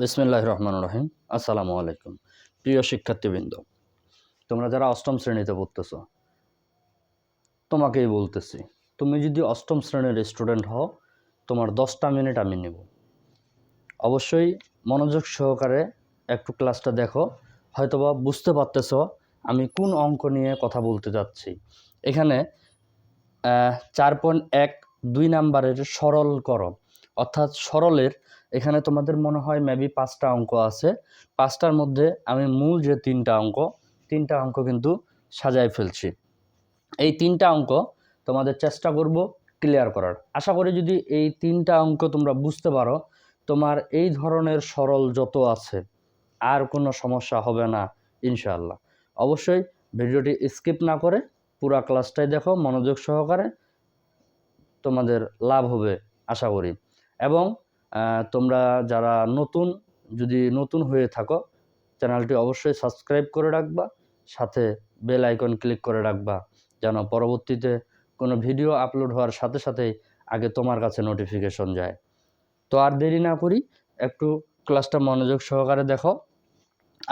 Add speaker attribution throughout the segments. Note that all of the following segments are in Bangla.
Speaker 1: বিসমিল্লাহ রহমান রহিম। আসসালামু আলাইকুম। প্রিয় শিক্ষার্থীবৃন্দ, তোমরা যারা অষ্টম শ্রেণীতে পড়তেছ, তোমাকেই বলতেছি, তুমি যদি অষ্টম শ্রেণির স্টুডেন্ট হও, তোমার দশটা মিনিট আমি নেব। অবশ্যই মনোযোগ সহকারে একটু ক্লাসটা দেখো, হয়তোবা বুঝতে পারতেছ আমি কোন অঙ্ক নিয়ে কথা বলতে যাচ্ছি। এখানে চার পয়েন্ট এক দুই নাম্বারের সরল করো, অর্থাৎ সরলের এখানে তোমাদের মনে হয় মেবি পাঁচটা অঙ্ক আছে। পাঁচটার মধ্যে আমি মূল যে তিনটা অঙ্ক তিনটা অঙ্ক কিন্তু সাজায় ফেলছি। এই তিনটা অঙ্ক তোমাদের চেষ্টা করব ক্লিয়ার করার। আশা করি যদি এই তিনটা অঙ্ক তোমরা বুঝতে পারো, তোমার এই ধরনের সরল যত আছে, আর কোনো সমস্যা হবে না, ইনশাআল্লাহ। অবশ্যই ভিডিওটি স্কিপ না করে পুরা ক্লাসটাই দেখো মনোযোগ সহকারে, তোমাদের লাভ হবে, আশা করি। এবং তোমরা যারা নতুন, যদি নতুন হয়ে থাকো, চ্যানেলটি অবশ্যই সাবস্ক্রাইব করে রাখবা, সাথে বেল আইকন ক্লিক করে রাখবা, যেন পরবর্তীতে কোনো ভিডিও আপলোড হওয়ার সাথে সাথেই আগে তোমার কাছে নোটিফিকেশন যায়। তো আর দেরি না করি, একটু ক্লাসটা মনোযোগ সহকারে দেখো,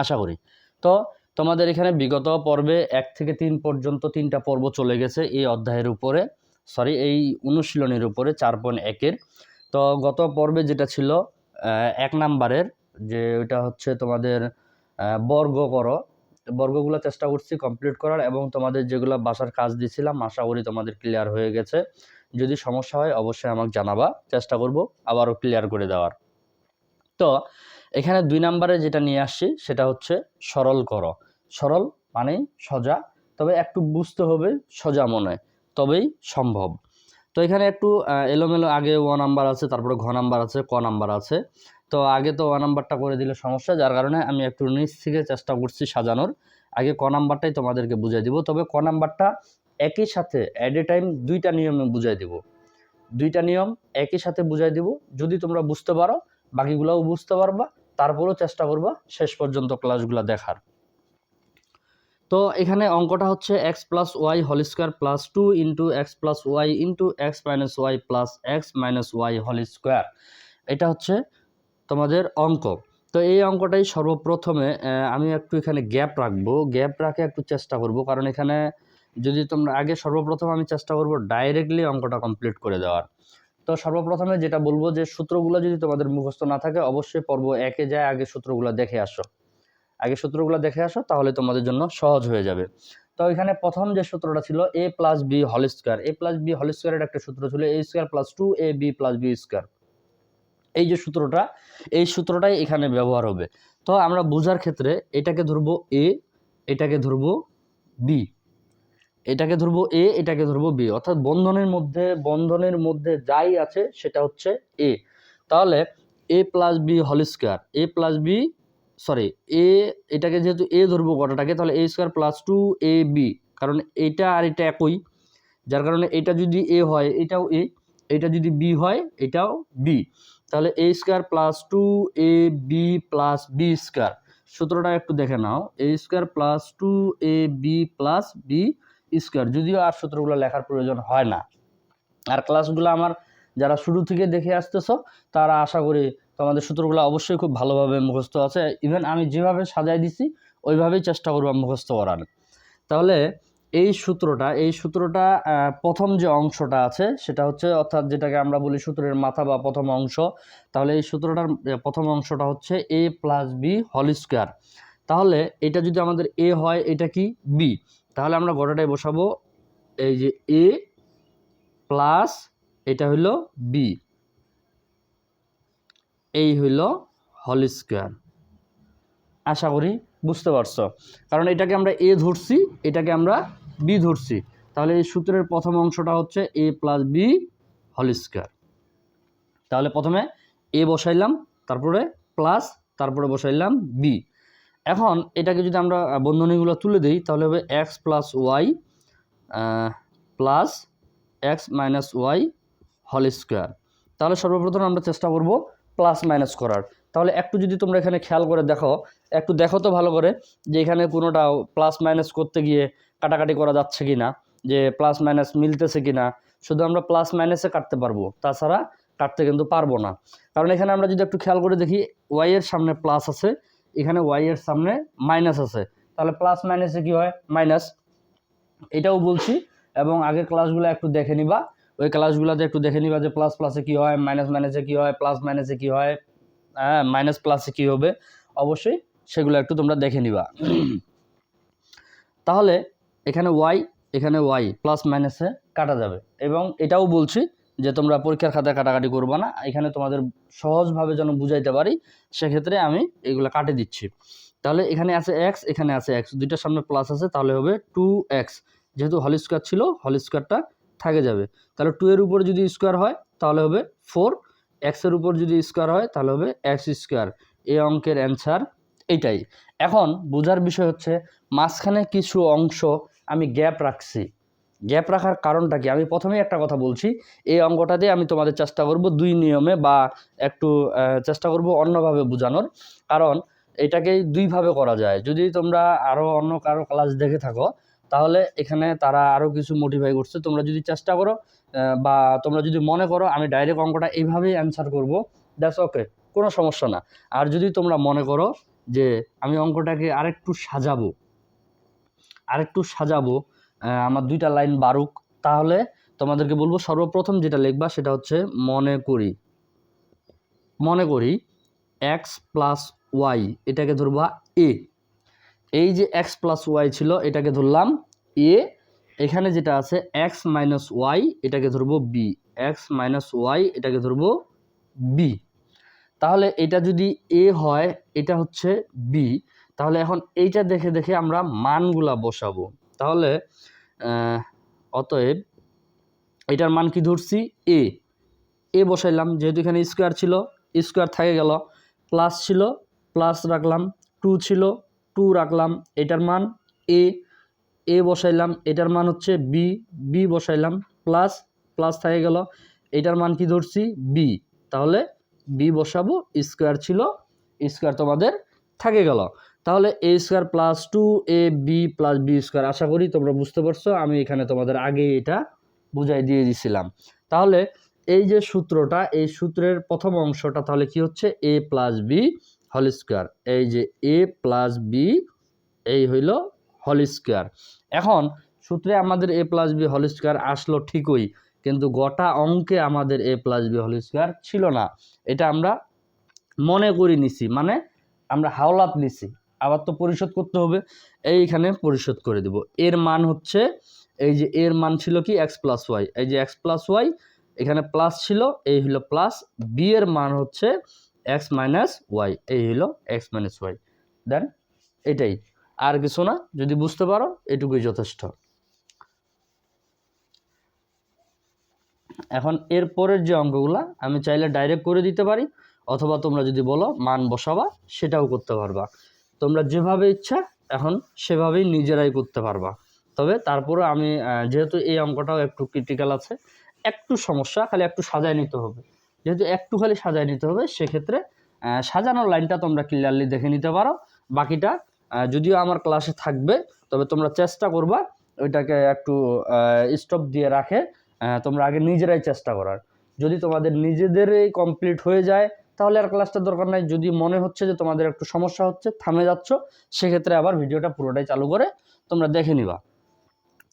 Speaker 1: আশা করি। তো তোমাদের এখানে বিগত পর্বে এক থেকে তিন পর্যন্ত তিনটা পর্ব চলে গেছে এই অধ্যায়ের উপরে সরি এই অনুশীলনের উপরে, চার পয়েন্ট একের। তো গত পর্বে যেটা ছিল এক নাম্বারের, যে ওইটা হচ্ছে তোমাদের বর্গ করো। বর্গগুলো চেষ্টা করছি কমপ্লিট করার এবং তোমাদের যেগুলো বাসার কাজ দিছিলাম, আশা করি তোমাদের ক্লিয়ার হয়ে গেছে। যদি সমস্যা হয়, অবশ্যই আমাকে জানাবা, চেষ্টা করব আবারও ক্লিয়ার করে দেওয়ার। তো এখানে দুই নাম্বারে যেটা নিয়ে আসছি, সেটা হচ্ছে সরল করো। সরল মানে সোজা, তবে একটু বুঝতে হবে সোজা মনে, তবেই সম্ভব। তো এখানে একটু এলোমেলো আগে ও নাম্বার আছে, তারপরে ঘ নাম্বার আছে, ক নাম্বার আছে। তো আগে তো ও নাম্বারটা করে দিলে সমস্যা, যার কারণে আমি একটু নিচ থেকে চেষ্টা করছি সাজানোর। আগে ক নাম্বারটাই তোমাদেরকে বুঝিয়ে দিব, তবে ক নাম্বারটা একই সাথে অ্যাট এ টাইম দুইটা নিয়মে বুঝাই দিব। দুইটা নিয়ম একই সাথে বুঝাই দিব, যদি তোমরা বুঝতে পারো, বাকিগুলোও বুঝতে পারবা, তারপরেও চেষ্টা করবা শেষ পর্যন্ত ক্লাসগুলো দেখার। তো এখানে অঙ্কটা হচ্ছে x plus y whole square plus two into x plus y into x minus y plus x minus y whole square এটা হচ্ছে তোমাদের অঙ্ক। তো এই অঙ্কটাই সর্বপ্রথমে আমি একটু এখানে গ্যাপ রাখব। গ্যাপ রাখে একটু চেষ্টা করব, কারণ এখানে যদি তোমরা, আগে সর্বপ্রথম আমি চেষ্টা করব ডাইরেক্টলি অঙ্কটা কমপ্লিট করে দেওয়ার। তো সর্বপ্রথমে যেটা বলব যে সূত্রগুলো যদি তোমাদের মুখস্থ না থাকে, অবশ্যই পর্ব একে যায়, আগে সূত্রগুলো দেখে আসো। আগে সূত্রগুলো দেখে আসো, তাহলে তোমাদের জন্য সহজ হয়ে যাবে। তো এখানে প্রথম যে সূত্রটা ছিল A plus B whole square, A plus B whole স্কোয়ারের একটা সূত্র ছিল A square plus two A B plus B square. এই যে সূত্রটা, এই সূত্রটাই এখানে ব্যবহার হবে। তো আমরা বোঝার ক্ষেত্রে এটাকে ধরবো এ, এটাকে ধরবো বি। এটাকে ধরবো এ, এটাকে ধরবো বি। অর্থাৎ বন্ধনের মধ্যে বন্ধনের মধ্যে যাই আছে সেটা হচ্ছে এ। তাহলে A plus B whole square, A plus B sorry A এটাকে যেহেতু এ ধরবো কটাটাকে তাহলে A square plus two A B কারণ এটা আর এটা একই, যার কারণে এটা যদি এ হয়, এটাও এ এটা যদি বি হয়, এটাও বি তাহলে A square plus two A B plus B square সূত্রটা একটু দেখে নাও A square plus two A B plus B square যদিও আর সূত্রগুলো লেখার প্রয়োজন হয় না। আর ক্লাসগুলো আমার যারা শুরু থেকে দেখে আসতেছ, তারা আশা করি তোমাদের সূত্রগুলো অবশ্যই খুব ভালোভাবে মুখস্থ আছে। ইভেন আমি যেভাবে সাজাই দিছি, ওইভাবেই চেষ্টা করব মুখস্থ করার। তাহলে এই সূত্রটা এই সূত্রটা প্রথম যে অংশটা আছে, সেটা হচ্ছে অর্থাৎ যেটাকে আমরা বলি সূত্রের মাথা বা প্রথম অংশ। তাহলে এই সূত্রটার প্রথম অংশটা হচ্ছে A plus B whole square তাহলে এটা যদি আমাদের এ হয়, এটা কি? বি তাহলে আমরা গোটাটাই বসাবো। এই যে এ প্লাস এটা হলো বি এই হইল হল স্কোয়ার। আশা করি বুঝতে পারছ। কারণ এটাকে আমরা এ ধরছি, এটাকে আমরা বি ধরছি। তাহলে এই সূত্রের প্রথম অংশটা হচ্ছে A plus B whole square. তাহলে প্রথমে এ বসাইলাম, তারপরে প্লাস, তারপরে বসাইলাম বি। এখন এটাকে যদি আমরা বন্ধনীগুলো তুলে দিই, তাহলে হবে x plus y plus x minus y whole square. তাহলে সর্বপ্রথম আমরা চেষ্টা করব প্লাস মাইনাস করার। তাহলে একটু যদি তোমরা এখানে খেয়াল করে দেখো, একটু দেখো তো ভালো করে যে এখানে কোনোটা প্লাস মাইনাস করতে গিয়ে কাটাকাটি করা যাচ্ছে কি না, যে প্লাস মাইনাস মিলতেছে কি না, শুধু আমরা প্লাস মাইনাসে কাটতে পারব, তাছাড়া কাটতে কিন্তু পারব না। কারণ এখানে আমরা যদি একটু খেয়াল করে দেখি ওয়াই এর সামনে প্লাস আছে, এখানে ওয়াই এর সামনে মাইনাস আছে। তাহলে প্লাস মাইনাসে কি হয়? মাইনাস এটাও বলছি, এবং আগের ক্লাসগুলো একটু দেখে নিবা। ওই ক্লাসগুলোতে একটু দেখে নিবা যে প্লাস প্লাসে কী হয় মাইনাস মাইনাসে কী হয় প্লাস মাইনাসে কী হয় হ্যাঁ মাইনাস প্লাসে কী হবে, অবশ্যই সেগুলো একটু তোমরা দেখে নিবা। তাহলে এখানে ওয়াই এখানে ওয়াই প্লাস মাইনাসে কাটা যাবে। এবং এটাও বলছি যে তোমরা পরীক্ষার খাতায় কাটাকাটি করবে না, এখানে তোমাদের সহজভাবে যেন বুঝাইতে পারি, সেক্ষেত্রে আমি এগুলো কাটে দিচ্ছি। তাহলে এখানে আছে এক্স এখানে আছে এক্স দুইটার সামনে প্লাস আছে, তাহলে হবে টু এক্স যেহেতু হল স্কোয়ার ছিল হল স্কোয়ারটা থাকে যাবে। তাহলে টু এর উপর যদি স্কোয়ার হয়, তাহলে হবে ফোর এক্সের উপর যদি স্কোয়ার হয়, তাহলে হবে এক্স স্কোয়ার এই অঙ্কের অ্যান্সার এইটাই। এখন বোঝার বিষয় হচ্ছে, মাঝখানে কিছু অংশ আমি গ্যাপ রাখছি। গ্যাপ রাখার কারণটা কি? আমি প্রথমেই একটা কথা বলছি, এই অঙ্কটাতে আমি তোমাদের চেষ্টা করব দুই নিয়মে বা একটু চেষ্টা করব অন্যভাবে বোঝানোর। কারণ এটাকেই দুইভাবে করা যায়। যদি তোমরা আরও অন্য কারও ক্লাস দেখে থাকো তাহলে এখানে তারা আরও কিছু মোটিফাই করছে। তোমরা যদি চেষ্টা করো বা তোমরা যদি মনে করো, আমি ডাইরেক্ট অঙ্কটা এইভাবেই অ্যান্সার করব দ্যাটস ওকে কোনো সমস্যা না। আর যদি তোমরা মনে করো যে আমি অঙ্কটাকে আরেকটু সাজাবো আরেকটু সাজাবো আমার দুইটা লাইন বারুক তাহলে তোমাদেরকে বলব, সর্বপ্রথম যেটা লিখবা সেটা হচ্ছে মনে করি। মনে করি এক্স প্লাস ওয়াই এটাকে ধরবা এ এই যে এক্স প্লাস ওয়াই ছিল, এটাকে ধরলাম এ এখানে যেটা আছে এক্স মাইনাস ওয়াই এটাকে ধরবো বি এক্স মাইনাস ওয়াই এটাকে ধরবো বি তাহলে এটা যদি এ হয়, এটা হচ্ছে বি তাহলে এখন এইটা দেখে দেখে আমরা মানগুলা বসাবো। তাহলে অতএব এটার মান কি ধরছি? এ এ বসাইলাম, যেহেতু এখানে স্কোয়ার ছিল স্কোয়ার থেকে গেল প্লাস ছিল প্লাস রাখলাম টু ছিল টু রাখলাম, এটার মান এ এ বসাইলাম, এটার মান হচ্ছে বি বি বসাইলাম, প্লাস প্লাস থেকে গেল, এটার মান কি ধরছি? বি। তাহলে বি বসাবো, স্কোয়ার ছিল, স্কোয়ার তোমাদের থাকে গেল। তাহলে A square plus two, A, B plus B square, আশা করি তোমরা বুঝতে পারছ, আমি এখানে তোমাদের আগে এটা বুঝাই দিয়ে দিছিলাম। তাহলে এই যে সূত্রটা, এই সূত্রের প্রথম অংশটা তাহলে কি হচ্ছে? A plus B whole square. এই যে এ প্লাস বি, এই হইল হল স্কোয়ার। এখন সূত্রে আমাদের A plus B whole square আসলো ঠিকই, কিন্তু গোটা অঙ্কে আমাদের A plus B whole square ছিল না। এটা আমরা মনে করি নিছি মানে আমরা হাওলাত নিছি। আবার তো পরিশোধ করতে হবে, এইখানে পরিশোধ করে দেব। এর মান হচ্ছে, এই যে এর মান ছিল কি? এক্স প্লাস ওয়াই এই যে এক্স প্লাস ওয়াই এখানে প্লাস ছিল, এই হলো প্লাস বি এর মান হচ্ছে এক্স মাইনাস ওয়াই, এই হলো এক্স মাইনাস ওয়াই। দেন এটাই। আর কিছু না, যদি বুঝতে পারো, এটুকুই যথেষ্ট। এখন এর পরের যে অঙ্কগুলা, আমি চাইলে ডাইরেক্ট করে দিতে পারি, অথবা তোমরা যদি বলো মান বসাবা, সেটাও করতে পারবা। তোমরা যেভাবে ইচ্ছা, এখন সেভাবেই নিজেরাই করতে পারবা। তবে তারপরে আমি যেহেতু এই অঙ্কটাও একটু ক্রিটিক্যাল আছে, একটু সমস্যা, খালি একটু সাজায় নিতে হবে। যেহেতু একটু খালি সাজায় নিতে হবে, সেক্ষেত্রে সাজানোর লাইনটা তোমরা ক্লিয়ারলি দেখে নিতে পারো। বাকিটা যদিও আমার ক্লাসে থাকবে, তবে তোমরা চেষ্টা করবা ওইটাকে একটু স্টপ দিয়ে রাখে তোমরা আগে নিজেরাই চেষ্টা করার। যদি তোমাদের নিজেদেরই কমপ্লিট হয়ে যায়, তাহলে আর ক্লাসটা দরকার নাই। যদি মনে হচ্ছে যে তোমাদের একটু সমস্যা হচ্ছে, থামে যাচ্ছ, সেক্ষেত্রে আবার ভিডিওটা পুরোটাই চালু করে তোমরা দেখে নিবা।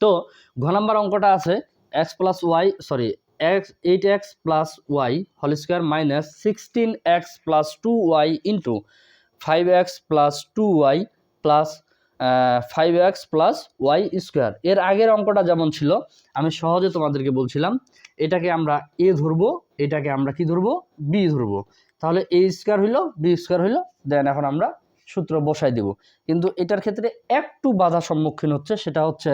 Speaker 1: তো, ঘ নাম্বার অঙ্কটা আছে x plus y sorry x eight x plus y whole square minus sixteen x plus two y into five x plus two y plus five x plus y square. এর আগের অঙ্কটা যেমন ছিল, আমি সহজে তোমাদেরকে বলছিলাম, এটাকে আমরা এ ধরবো, এটাকে আমরা কি ধরবো? বি ধরবো। তাহলে এ স্কোয়ার হইল, বি স্কোয়ার হইল, দেন এখন আমরা সূত্র বসাই দেব। কিন্তু এটার ক্ষেত্রে একটু বাধা সম্মুখীন হচ্ছে, সেটা হচ্ছে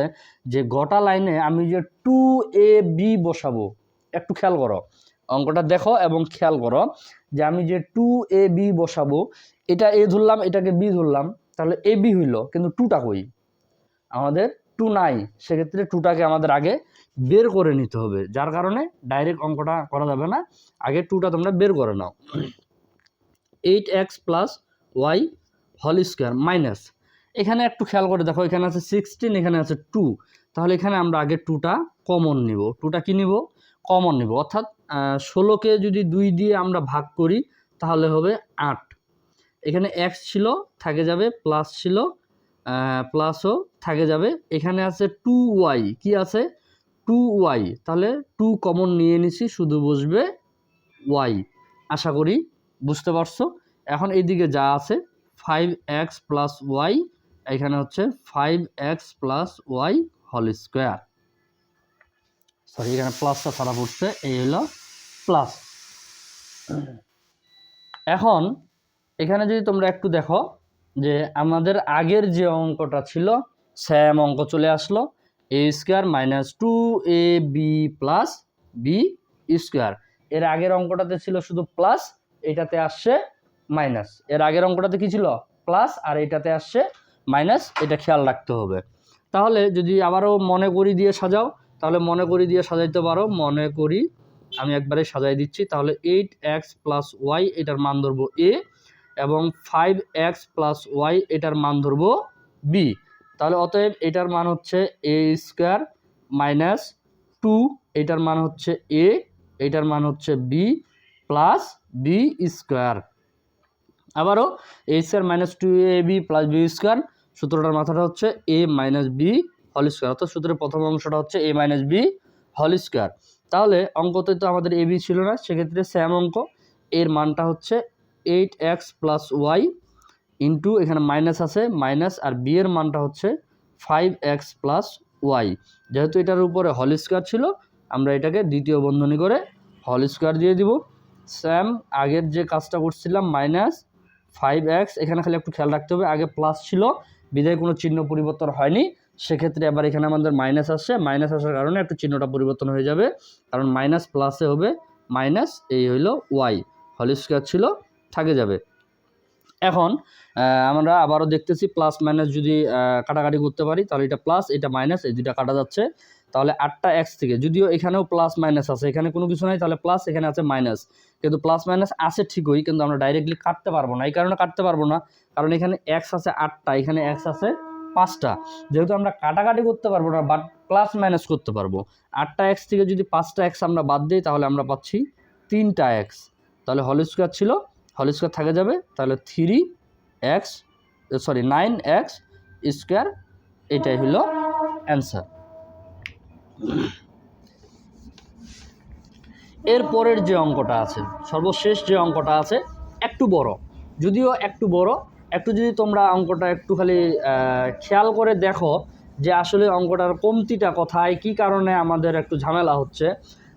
Speaker 1: যে গোটা লাইনে আমি যে টু এ বি বসাবো একটু খেয়াল করো। অঙ্কটা দেখো এবং খেয়াল করো যে আমি যে টু এ বি বসাবো, এটা এ ধরলাম, এটাকে বি ধরলাম, তাহলে এ বি হইল, কিন্তু টুটা কই? আমাদের টু নাই, সেক্ষেত্রে টুটাকে আমাদের আগে বের করে নিতে হবে, যার কারণে ডাইরেক্ট অঙ্কটা করা যাবে না, আগে টুটা তোমরা বের করে নাও। Eight x plus y whole square minus এখানে একটু খেয়াল করে দেখো, এখানে আছে সিক্সটিন এখানে আছে টু তাহলে এখানে আমরা আগে টুটা কমন নিব। টুটা কি নিব? কমন নিব। অর্থাৎ ষোলোকে যদি দুই দিয়ে আমরা ভাগ করি, তাহলে হবে আট। এখানে এক্স ছিল, থাকে যাবে প্লাস ছিল প্লাসও থাকে যাবে। এখানে আছে টু ওয়াই কি আছে? টু ওয়াই তাহলে টু কমন নিয়ে নিছি, শুধু বসবে ওয়াই আশা করি বুঝতে পারছ? এখন এইদিকে যা আছে ফাইভ এক্স প্লাস ওয়াই এখানে হচ্ছে five x plus y whole square sorry এখানে প্লাসটা ছাড়া পড়ছে, এই হলো প্লাস এখন, এখানে যদি তোমরা একটু দেখো যে আমাদের আগের যে অঙ্কটা ছিল স্যাম অঙ্ক চলে আসলো A square minus two A B plus B square এর আগের অঙ্কটাতে ছিল শুধু প্লাস এটাতে আসছে মাইনাস এর আগের অঙ্কটাতে কি ছিল? প্লাস আর এটাতে আসছে মাইনাস এটা খেয়াল রাখতে হবে। তাহলে যদি আবারও মনে করি দিয়ে সাজাও তাহলে মনে করি দিয়ে সাজাইতে পারো। মনে করি আমি একবারে সাজাই দিচ্ছি। তাহলে এইট এক্স প্লাস ওয়াই এটার মান ধরবো এ এবং ফাইভ এক্স প্লাস ওয়াই এটার মান ধরবো বি তাহলে অতএব এটার মান হচ্ছে এ স্কোয়ার মাইনাস টু এটার মান হচ্ছে এ এটার মান হচ্ছে বি প্লাস বি স্কোয়ার আবারও A square minus two A B plus B square সূত্রটার মাথাটা হচ্ছে A minus B whole square. অর্থাৎ সূত্রের প্রথম অংশটা হচ্ছে A minus B whole square. তাহলে অঙ্কতে তো আমাদের এ বি ছিল না, সেক্ষেত্রে স্যাম অঙ্ক। এর মানটা হচ্ছে eight x plus y into এখানে মাইনাস আছে মাইনাস আর বি এর মানটা হচ্ছে ফাইভ এক্স প্লাস ওয়াই যেহেতু এটার উপরে হল স্কোয়ার ছিল, আমরা এটাকে দ্বিতীয় বন্ধনী করে হল স্কোয়ার দিয়ে দিব। স্যাম আগের যে কাজটা করছিলাম মাইনাস ফাইভ এক্স এখানে খালি একটু খেয়াল রাখতে হবে, আগে প্লাস ছিল বিদায় কোনো চিহ্ন পরিবর্তন হয়নি। সেক্ষেত্রে আবার এখানে আমাদের মাইনাস আসছে। মাইনাস আসার কারণে একটু চিহ্নটা পরিবর্তন হয়ে যাবে। কারণ মাইনাস প্লাসে হবে মাইনাস এই হইল ওয়াই হল স্কোয়ার ছিল, থাকে যাবে। এখন আমরা আবারও দেখতেছি প্লাস মাইনাস যদি কাটাকাটি করতে পারি, তাহলে এটা প্লাস এটা মাইনাস এই দুইটা কাটা যাচ্ছে। তাহলে আটটা এক্স থেকে, যদিও এখানেও প্লাস মাইনাস আছে, এখানে কোনো কিছু নাই, তাহলে প্লাস এখানে আছে মাইনাস কিন্তু প্লাস মাইনাস আছে ঠিকই, কিন্তু আমরা ডাইরেক্টলি কাটতে পারব না। এই কারণে কাটতে পারব না, কারণ এখানে এক্স আছে আটটা এখানে এক্স আছে পাঁচটা। যেহেতু আমরা কাটাকাটি করতে পারব না বাট প্লাস মাইনাস করতে পারব। আটটা এক্স থেকে যদি পাঁচটা এক্স আমরা বাদ দিই, তাহলে আমরা পাচ্ছি তিনটা এক্স তাহলে হল স্কোয়ার ছিল হল স্কোয়ার থাকে যাবে, তাহলে three x sorry nine x square এটাই হলো অ্যান্সার এর পরের যে অঙ্কটা আছে, সর্বশেষ যে অঙ্কটা আছে, একটু বড়। যদিও একটু বড় একটু যদি তোমরা অঙ্কটা একটু খালি খেয়াল করে দেখো যে আসলে অঙ্কটার কমতিটা কোথায়, কি কারণে আমাদের একটু ঝামেলা হচ্ছে।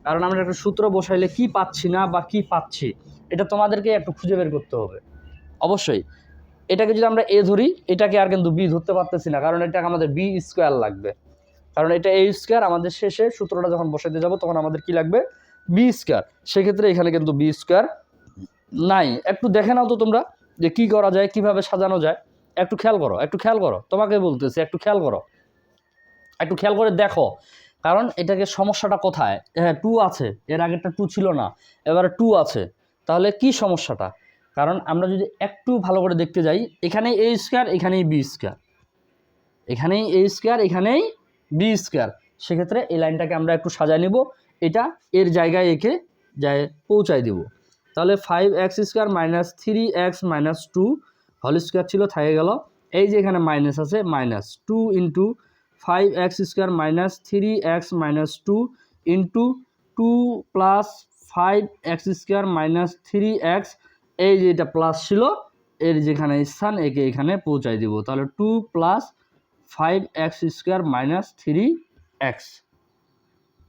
Speaker 1: কারণ আমরা একটা সূত্র বসাইলে কি পাচ্ছি না বা কি পাচ্ছি, এটা তোমাদেরকে একটু খুঁজে বের করতে হবে। অবশ্যই, এটাকে যদি আমরা এ ধরি, এটাকে আর কিন্তু বি ধরতে পারতেছি না, কারণ এটাকে আমাদের বি স্কোয়ার লাগবে। কারণ এটা এ স্কোয়ার, আমাদের শেষে সূত্রটা যখন বসাইতে যাব, তখন আমাদের কি লাগবে? B square. সেক্ষেত্রে এখানে কিন্তু বি স্কোয়ার নাই। একটু দেখে নাও তো তোমরা। যে কি করা যায়, কীভাবে সাজানো যায়, একটু খেয়াল করো, একটু খেয়াল করো। তোমাকে বলতেছি, একটু খেয়াল করো। একটু খেয়াল করে দেখো। কারণ এটাকে সমস্যাটা কোথায়? হ্যাঁ টু আছে, এর আগেরটা টু ছিল না, এবারে টু আছে। তাহলে কি সমস্যাটা? কারণ আমরা যদি একটু ভালো করে দেখতে যাই, এখানেই এ স্কোয়ার, এখানেই বি স্কোয়ার। এখানেই এ স্কোয়ার, এখানেই বি স্কোয়ার। সেক্ষেত্রে এই লাইনটাকে আমরা একটু সাজায় নিব। এটা এর জায়গায় একে যায়, পৌঁছায় দিব। তাহলে five x square minus three x minus two whole square ছিল, থাকে গেল। এই যে এখানে মাইনাস আছে minus two into five x square minus three x minus two into two plus five x square minus three x এই যে এটা প্লাস ছিল, এর যেখানে স্থান, একে এখানে পৌঁছাই দিব। তাহলে two plus five x square minus three x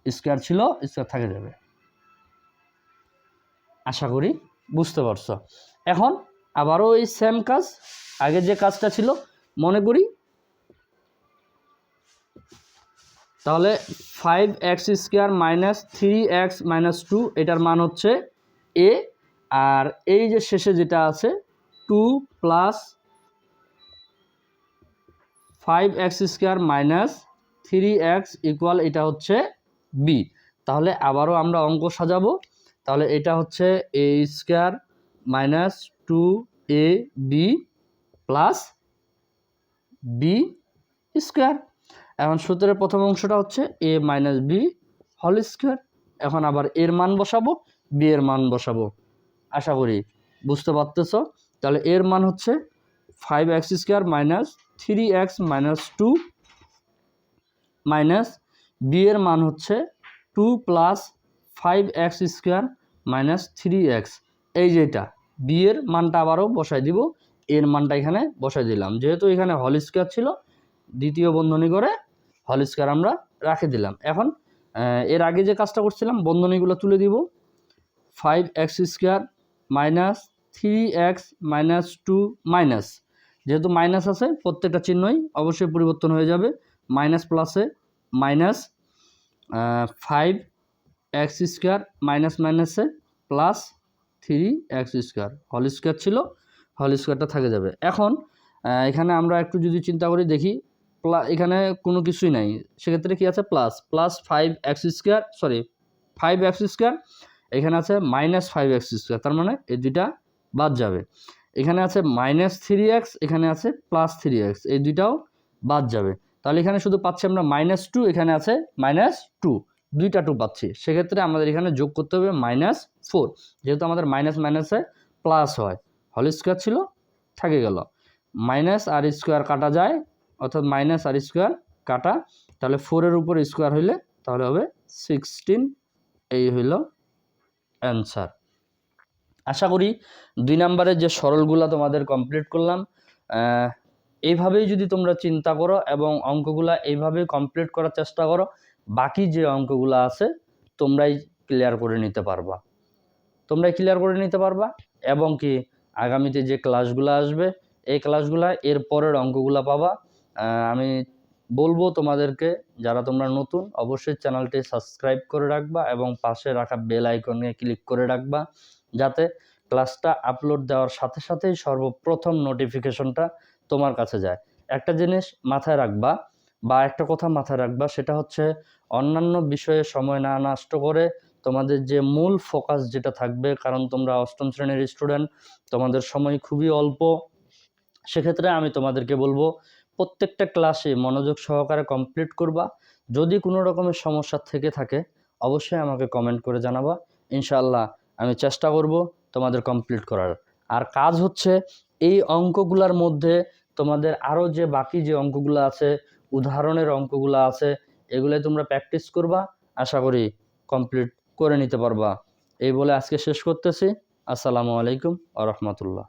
Speaker 1: square ছিল স্কোয়ার থাকে যাবে। আশা করি বুঝতে পারছ। এখন আবারও ওই সেম কাজ, আগে যে কাজটা ছিল, মনে করি তাহলে five x square minus three x minus two এটার মান হচ্ছে এ আর এই যে শেষে যেটা আছে two plus five x square minus three x equal এটা হচ্ছে বি তাহলে আবারও আমরা অঙ্ক সাজাবো। তাহলে এটা হচ্ছে A square minus two A B plus B square এখন সূত্রের প্রথম অংশটা হচ্ছে A minus B whole square এখন আবার এর মান বসাবো বি এর মান বসাবো। আশা করি বুঝতে পারতেছ? তাহলে এর মান হচ্ছে five x square minus three x minus two minus B এর মান হচ্ছে two plus five x square minus three x এই যেটা বি এর মানটা আবারও বসাই দিব এর মানটা এখানে বসাই দিলাম। যেহেতু এখানে হল স্কোয়ার ছিল, দ্বিতীয় বন্ধনী করে হল স্কোয়ার আমরা রাখে দিলাম। এখন এর আগে যে কাজটা করছিলাম, বন্ধনীগুলো তুলে দিব। Five x square minus three x minus two minus যেহেতু মাইনাস আছে, প্রত্যেকটা চিহ্নই অবশ্যই পরিবর্তন হয়ে যাবে। মাইনাস প্লাসে minus five x square minus মাইনাসে plus three x square. Whole square ছিল, হল স্কোয়ারটা থাকে যাবে। এখন এখানে আমরা একটু যদি চিন্তা করি, দেখি, প্লা, এখানে কোনো কিছুই নাই। সেক্ষেত্রে কি আছে? Plus plus five x square, sorry, five x square, এখানে আছে মাইনাস ফাইভ এক্স স্কোয়ার, তার মানে এই দুইটা বাদ যাবে। এখানে আছে মাইনাস থ্রি এক্স, এখানে আছে প্লাস থ্রি এক্স, এই দুইটাও বাদ যাবে। তাহলে এখানে শুধু পাচ্ছি আমরা মাইনাস টু, এখানে আছে মাইনাস টু। দুইটা টু পাচ্ছি। সেক্ষেত্রে আমাদের এখানে যোগ করতে হবে মাইনাস ফোর যেহেতু আমাদের মাইনাস মাইনাসে প্লাস হয় হল স্কোয়ার ছিল, থাকে গেল। মাইনাস আর স্কোয়ার কাটা যায়, অর্থাৎ মাইনাস আর স্কোয়ার কাটা, তাহলে ফোরের উপর স্কোয়ার হইলে তাহলে হবে সিক্সটিন এই হইল অ্যান্সার আশা করি দুই নম্বরের যে সরলগুলা তোমাদের কমপ্লিট করলাম এইভাবেই যদি তোমরা চিন্তা করো এবং অঙ্কগুলা এইভাবে কমপ্লিট করার চেষ্টা করো বাকি যে অঙ্কগুলো আছে, তোমরাই ক্লিয়ার করে নিতে পারবা। তোমরাই ক্লিয়ার করে নিতে পারবা এবং কি আগামীতে যে ক্লাসগুলো আসবে, এই ক্লাসগুলা এর পরের অঙ্কগুলো পাবা। আমি বলব তোমাদেরকে, যারা তোমরা নতুন, অবশ্যই চ্যানেলটি সাবস্ক্রাইব করে রাখবা এবং পাশে রাখা বেল আইকনে ক্লিক করে রাখবা। যাতে ক্লাসটা আপলোড দেওয়ার সাথে সাথেই সর্বপ্রথম নোটিফিকেশনটা তোমার কাছে যায়। একটা জিনিস মাথায় রাখবা বা একটা কথা মাথায় রাখবা, সেটা হচ্ছে অন্যান্য বিষয়ে সময় না, নষ্ট করে তোমাদের যে মূল ফোকাস যেটা থাকবে, কারণ তোমরা অষ্টম শ্রেণির স্টুডেন্ট তোমাদের সময় খুবই অল্প। সেক্ষেত্রে আমি তোমাদেরকে বলব, প্রত্যেকটা ক্লাসে মনোযোগ সহকারে কমপ্লিট করবা। যদি কোনো রকমের সমস্যা থেকে থাকে, অবশ্যই আমাকে কমেন্ট করে জানাবা। ইনশাল্লাহ আমি চেষ্টা করব তোমাদের কমপ্লিট করার। আর কাজ হচ্ছে, এই অঙ্কগুলোর মধ্যে তোমাদের আরও যে বাকি যে অঙ্কগুলো আছে উদাহরণের অঙ্কগুলো আছে এগুলো তোমরা প্র্যাকটিস করবা, আশা করি কমপ্লিট করে নিতে পারবা। এই বলে আজকে শেষ করতেছি। আসসালামু আলাইকুম আ রহমতুল্লাহ।